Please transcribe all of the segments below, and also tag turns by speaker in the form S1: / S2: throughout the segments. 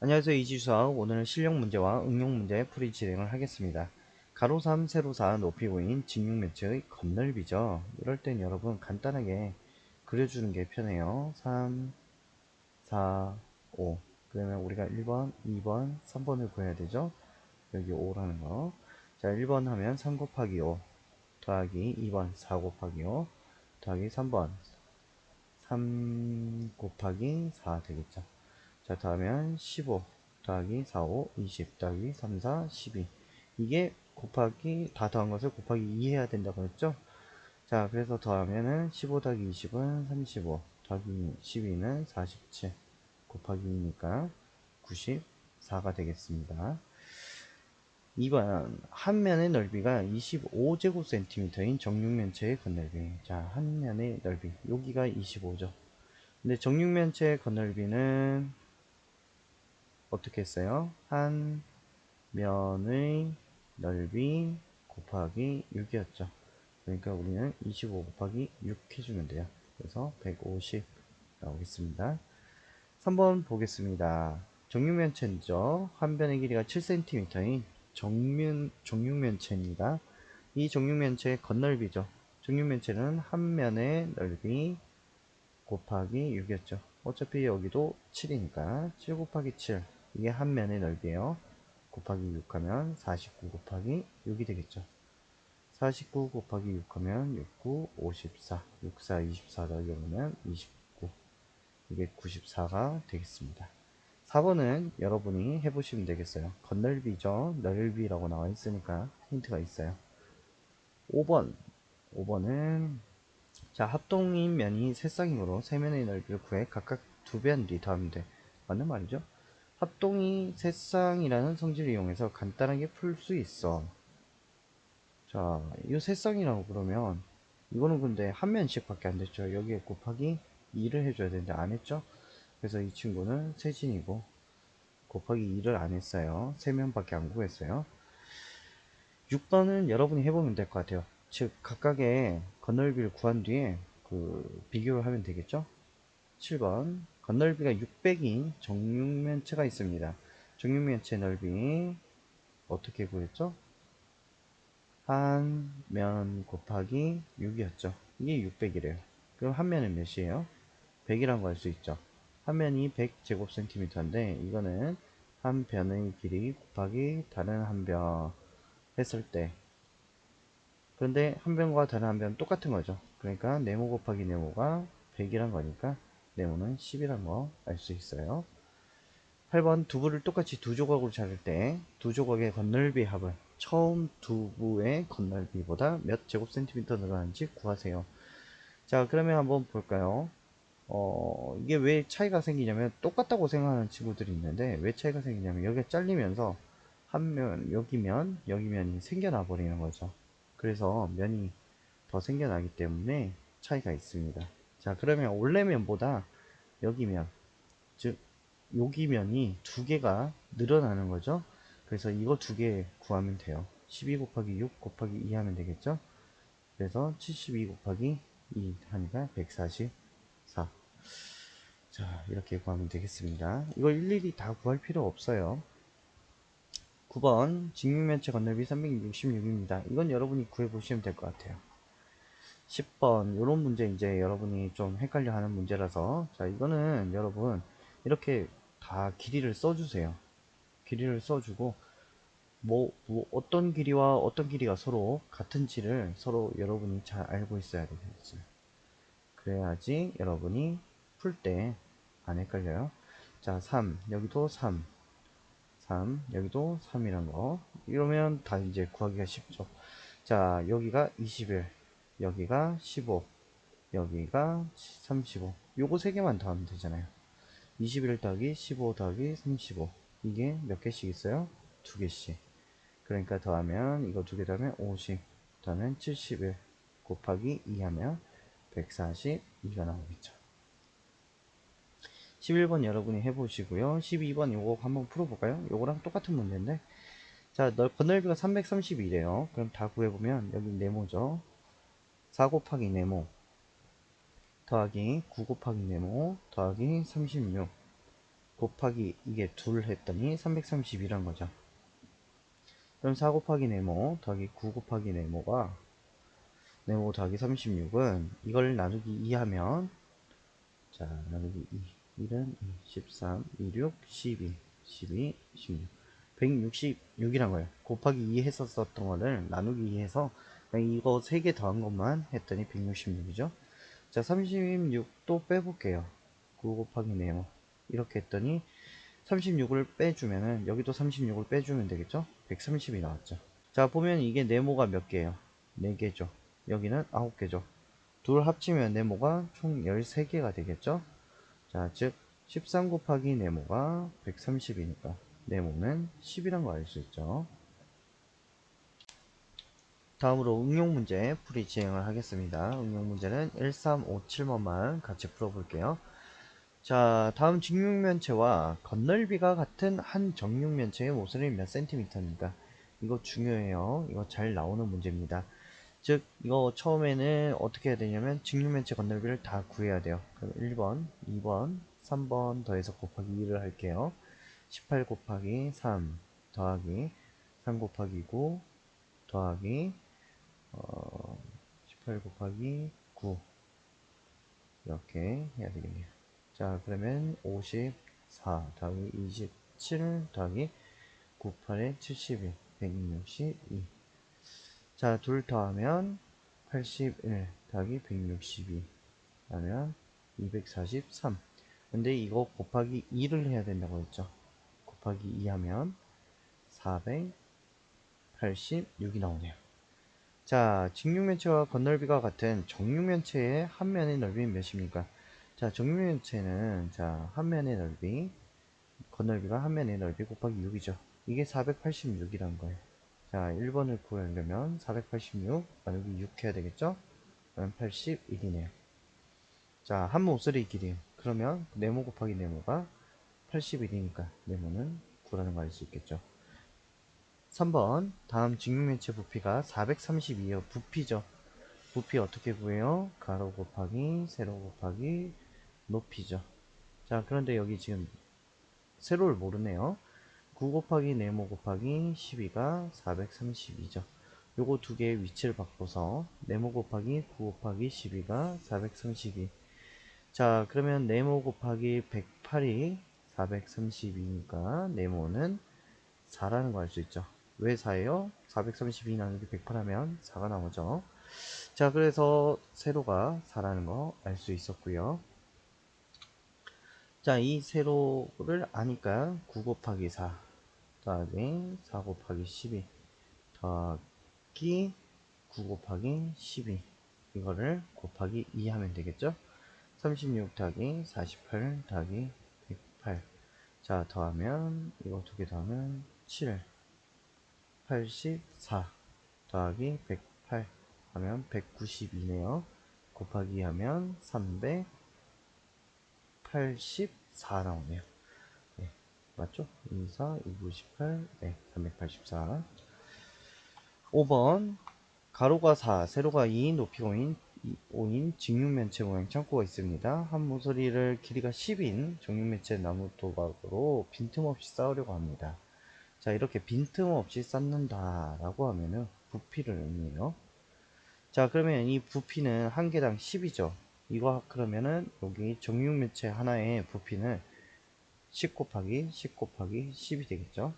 S1: 안녕하세요 이지수학 오늘은 실력 문제와 응용 문제 풀이 진행을 하겠습니다. 가로 3 세로 4 높이 보인 직육면체의 건널비죠. 이럴 땐 여러분 간단하게 그려주는 게 편해요. 3 4 5 그러면 우리가 1번 2번 3번을 구해야 되죠? 여기 5라는 거자 1번 하면 3 곱하기 5 더하기 2번 4 곱하기 5 더하기 3번. 3 곱하기 4 되겠죠 자, 다음엔 15 더하기 4, 5, 20 더하기 3, 4, 12. 이게 곱하기, 다 더한 것을 곱하기 2 해야 된다고 했죠? 자, 그래서 더하면은 15 더하기 20은 35, 더하기 12는 47, 곱하기 2니까 94가 되겠습니다. 2번, 한 면의 넓이가 25제곱센티미터인 정육면체의 건널비. 자, 한 면의 넓이. 여기가 25죠. 근데 정육면체의 건널비는 어떻게 했어요? 한 면의 넓이 곱하기 6이었죠. 그러니까 우리는 25 곱하기 6 해주면 돼요. 그래서 150 나오겠습니다. 3번 보겠습니다. 정육면체죠. 한 변의 길이가 7cm인 정면, 정육면 체입니다. 이 정육면 체의 건널비죠. 정육면 체는 한 면의 넓이 곱하기 6이었죠. 어차피 여기도 7이니까 7 곱하기 7 이게 한 면의 넓이에요. 곱하기 6 하면 49 곱하기 6이 되겠죠. 49 곱하기 6 하면 69, 54, 64, 24 더하면 29. 이게 94가 되겠습니다. 4번은 여러분이 해보시면 되겠어요. 건널비죠. 넓이라고 나와 있으니까 힌트가 있어요. 5번. 5번은 자 합동인 면이 세 쌍이므로 세 면의 넓이를 구해 각각 두 변뒤 더하면 돼. 맞는 말이죠? 합동이 세쌍이라는 성질을 이용해서 간단하게 풀 수 있어. 자, 이 세쌍이라고 그러면 이거는 근데 한 면씩 밖에 안 됐죠. 여기에 곱하기 2를 해줘야 되는데 안 했죠. 그래서 이 친구는 세진이고 곱하기 2를 안 했어요. 3면밖에 안 구했어요. 6번은 여러분이 해보면 될 것 같아요. 즉 각각의 건널비를 구한 뒤에 그 비교를 하면 되겠죠. 7번 건널비가 600인 정육면체가 있습니다. 정육면체 넓이 어떻게 구했죠? 한 면 곱하기 6이었죠. 이게 600이래요. 그럼 한 면은 몇이에요? 100이라고 할수 있죠. 한 면이 100제곱센티미터인데 이거는 한 변의 길이 곱하기 다른 한 변 했을 때 그런데 한 변과 다른 한 변은 똑같은 거죠. 그러니까 네모 곱하기 네모가 100이란 거니까 네모는 10이란 거알 수 있어요. 8번 두부를 똑같이 두 조각으로 자를 때 두 조각의 건널비 합을 처음 두부의 건널비보다 몇 제곱센티미터 늘어나는지 구하세요. 자 그러면 한번 볼까요? 어, 이게 왜 차이가 생기냐면 똑같다고 생각하는 친구들이 있는데 왜 차이가 생기냐면 여기가 잘리면서 한 면, 여기면, 여기면이 생겨나 버리는 거죠. 그래서 면이 더 생겨나기 때문에 차이가 있습니다. 자 그러면 원래면보다 여기면 즉 여기면이 두 개가 늘어나는 거죠 그래서 이거 두 개 구하면 돼요 12 곱하기 6 곱하기 2 하면 되겠죠 그래서 72 곱하기 2 하니까 144 자, 이렇게 구하면 되겠습니다. 이걸 일일이 다 구할 필요 없어요. 9번 직육면체 건널비 366입니다. 이건 여러분이 구해보시면 될 것 같아요. 10번 이런 문제 이제 여러분이 좀 헷갈려 하는 문제라서 자 이거는 여러분 이렇게 다 길이를 써주세요. 길이를 써주고 뭐, 뭐 어떤 길이와 어떤 길이가 서로 같은지를 서로 여러분이 잘 알고 있어야 되겠어요. 그래야지 여러분이 풀 때 안 헷갈려요. 자 3 여기도 3 3 여기도 3이란 거. 이러면 다 이제 구하기가 쉽죠. 자 여기가 21 여기가 15 여기가 35 요거 세 개만 더하면 되잖아요. 21 더하기 15 더하기 35 이게 몇 개씩 있어요? 두 개씩. 그러니까 더하면 이거 두 개 더하면 50 더하면 71 곱하기 2 하면 142가 나오겠죠. 11번 여러분이 해보시고요. 12번 요거 한번 풀어볼까요? 요거랑 똑같은 문제인데. 자 건널비가 332래요. 그럼 다 구해보면 여기 네모죠 4 곱하기 네모 더하기 9 곱하기 네모 더하기 36 곱하기 이게 둘 했더니 332란 거죠. 그럼 4 곱하기 네모 더하기 9 곱하기 네모가 네모 더하기 36은 이걸 나누기 2 하면 자 나누기 2 1은 2 13 26 12 12 16 166이란 거예요. 곱하기 2 했었었던 거를 나누기 2 해서 이거 3개 더한 것만 했더니 166이죠. 자 36도 빼볼게요. 9 곱하기 네모 이렇게 했더니 36을 빼주면은 여기도 36을 빼주면 되겠죠? 130이 나왔죠. 자 보면 이게 네모가 몇 개예요? 4개죠. 여기는 9개죠. 둘 합치면 네모가 총 13개가 되겠죠? 자즉 13 곱하기 네모가 130이니까. 네모는 10이란 거 알 수 있죠 다음으로 응용 문제 풀이 진행을 하겠습니다. 응용 문제는 1357번만 같이 풀어볼게요. 자 다음 직육면체와 겉넓이가 같은 한 정육면체의 모서리 몇 센티미터입니까? 이거 중요해요. 이거 잘 나오는 문제입니다. 즉 이거 처음에는 어떻게 해야 되냐면 직육면체 겉넓이를 다 구해야 돼요. 그럼 1번 2번 3번 더해서 곱하기 2를 할게요. 18 곱하기 3 더하기 3 곱하기 9 더하기 어, 18 곱하기 9 이렇게 해야 되겠네요. 자 그러면 54 더하기 27 더하기 98에 71 162 자, 둘 더하면 81 더하기 162 하면 243 근데 이거 곱하기 2를 해야 된다고 했죠? 곱하기 2 하면 486이 나오네요 자, 직육면체와 겉넓이가 같은 정육면체의 한 면의 넓이는 몇입니까? 자, 정육면체는 자, 한 면의 넓이, 겉넓이가 한 면의 넓이 곱하기 6이죠. 이게 486이라는 거예요. 자, 1번을 구하려면 486 나누기 6 해야 되겠죠? 그럼 81이네요. 자, 한 모서리 길이. 그러면 네모 곱하기 네모가 81이니까 네모는 9라는 걸알수 있겠죠. 3번 다음 직육면체 부피가 432요. 부피죠. 부피 어떻게 구해요? 가로 곱하기 세로 곱하기 높이죠. 자 그런데 여기 지금 세로를 모르네요. 9 곱하기 네모 곱하기 12가 432죠. 요거 두 개의 위치를 바꿔서 네모 곱하기 9 곱하기 12가 432 자 그러면 네모 곱하기 108이 432니까 네모는 4라는 거 알 수 있죠 왜 4예요? 432 나누기 108 하면 4가 나오죠. 자, 그래서 세로가 4라는 거 알 수 있었고요. 자, 이 세로를 아니까 9 곱하기 4 더하기 4 곱하기 12 더하기 9 곱하기 12 이거를 곱하기 2 하면 되겠죠? 36 더하기 48 더하기 108 자, 더하면 이거 두 개 더하면 7 84 더하기 108 하면 192네요. 곱하기 하면 384 나오네요. 네, 맞죠? 2, 4, 298, 네, 384. 5번 가로가 4, 세로가 2, 높이가 5인, 5인 직육면체 모양 창고가 있습니다. 한 모서리를 길이가 10인 정육면체 나무 도박으로 빈틈없이 쌓으려고 합니다. 자 이렇게 빈틈없이 쌓는다 라고 하면은 부피를 의미해요. 자 그러면 이 부피는 한 개당 10이죠. 이거 그러면은 여기 정육면체 하나의 부피는 10 곱하기 10 곱하기 10이 되겠죠?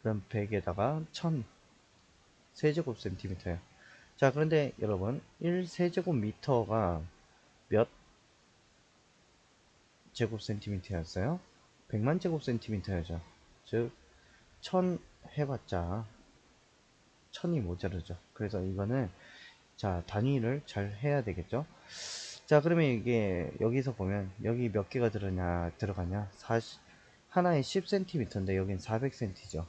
S1: 그럼 100에다가 1000 세제곱 센티미터예요. 자 그런데 여러분 1 세제곱미터가 몇 제곱 센티미터였어요? 100만 제곱 센티미터였죠. 즉, 천 해봤자 천이 모자르죠. 그래서 이거는 자 단위를 잘 해야 되겠죠. 자 그러면 이게 여기서 보면 여기 몇 개가 들어냐 들어가냐 40, 하나에 10cm인데 여긴 400cm죠.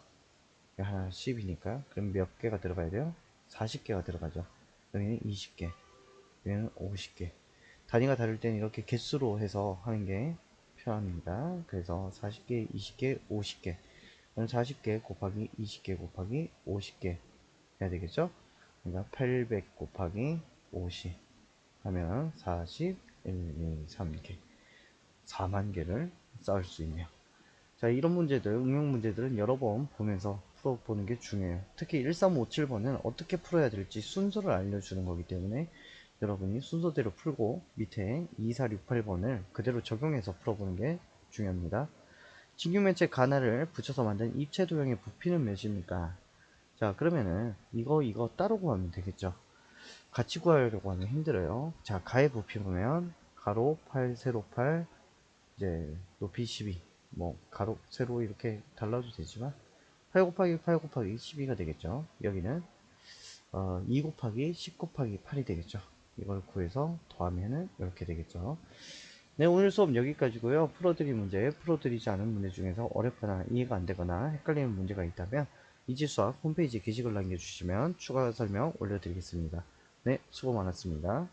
S1: 하나 10이니까 그럼 몇 개가 들어가야 돼요? 40개가 들어가죠. 여기는 20개, 여기는 50개. 단위가 다를 때는 이렇게 개수로 해서 하는 게 편합니다. 그래서 40개, 20개, 50개. 40개 곱하기 20개 곱하기 50개 해야 되겠죠? 그러니까 800 곱하기 50 하면 40, 1, 2, 3개 4만 개를 쌓을 수 있네요. 자, 이런 문제들, 응용 문제들은 여러 번 보면서 풀어보는 게 중요해요. 특히 1357번은 어떻게 풀어야 될지 순서를 알려주는 거기 때문에 여러분이 순서대로 풀고 밑에 2468번을 그대로 적용해서 풀어보는 게 중요합니다. 직육면체 가나를 붙여서 만든 입체 도형의 부피는 몇입니까? 자, 그러면은 이거 이거 따로 구하면 되겠죠. 같이 구하려고 하면 힘들어요. 자, 가의 부피 보면 가로 8, 세로 8, 이제 높이 12. 뭐 가로, 세로 이렇게 달라도 되지만 8 곱하기 8 곱하기 12가 되겠죠. 여기는 어, 2 곱하기 10 곱하기 8이 되겠죠. 이걸 구해서 더하면은 이렇게 되겠죠. 네, 오늘 수업 여기까지고요. 풀어드린 문제, 풀어드리지 않은 문제 중에서 어렵거나 이해가 안 되거나 헷갈리는 문제가 있다면 이지수학 홈페이지 게시글 남겨주시면 추가 설명 올려드리겠습니다. 네, 수고 많았습니다.